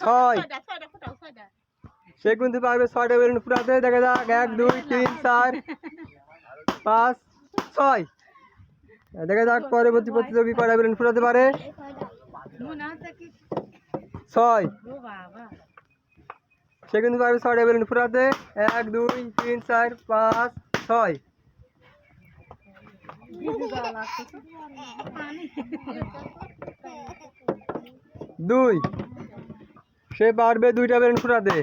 ছয়। সে কিন্তু পারবে ছয়টা বেলুন ফুটাতে দেখা যাক এক দুই তিন চার পাঁচ ছয়। দেখা যাক পরবর্তী প্রতিযোগী কয়টা বেলুন ফুটাতে পারে? ছয়। সে কিন্তু পারবে ছয়টা বেলুন ফুটাতে এক দুই তিন চার পাঁচ ছয়। দুই। সে পারবে দুইটা বেলুন ফুটাতে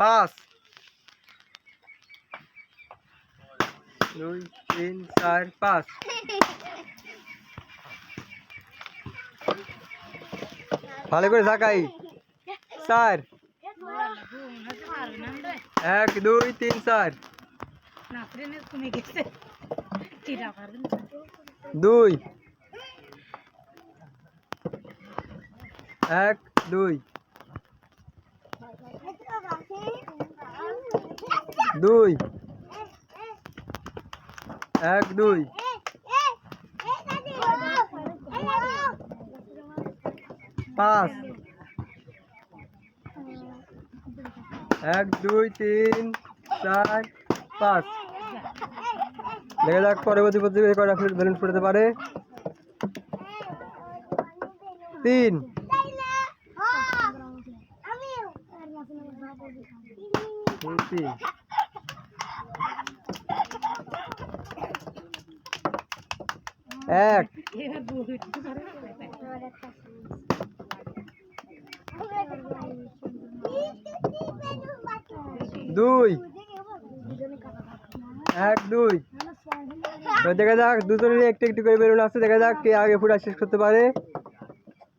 পাঁচ দুই তিন চার পাঁচ ভালো করে থাকাই চার। এক দুই তিন চার। দুই। এক, দুই। দুই। এক, দুই। পাঁচ। এক, দুই, তিন, চার, পাঁচ। দেখা যাক, পরবর্তী প্রতিযোগী কটা বেলুন ফুটাতে পারে। তিন। এক। দুই। এক, দুই। দেখা যাক দুজনেরই একটু একটু করে বেলুন আছে। দেখা যাক কে আগে ফুটা শেষ করতে পারে।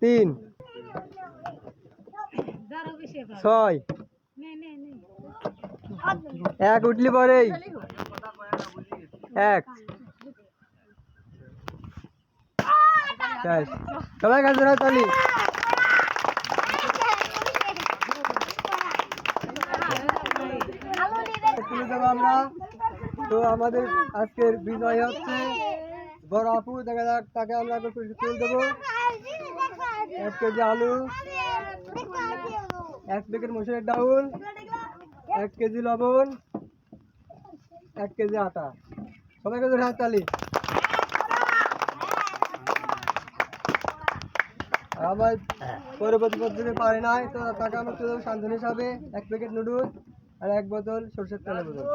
তিন। ছয়। এক, উঠলি পরেই এক। সবাই তালি তুলে দেবো আমরা। তো আমাদের আজকের বিজয় হচ্ছে বড় আপু দেখা যাক তাকে আমরা তুলে দেবো। এক কেজি আলু, এক প্যাকেট মসুরের ডাউল। এক কেজি লবণ, এক কেজি আটা। সবাইকে ধরে হাত তালি। আবার পরবর্তী পদ্ধতি পারে নাই, তো তাকে আমরা তুলে হিসাবে। এক প্যাকেট নুডলস আর এক বোতল সরষের তেলের বোতল।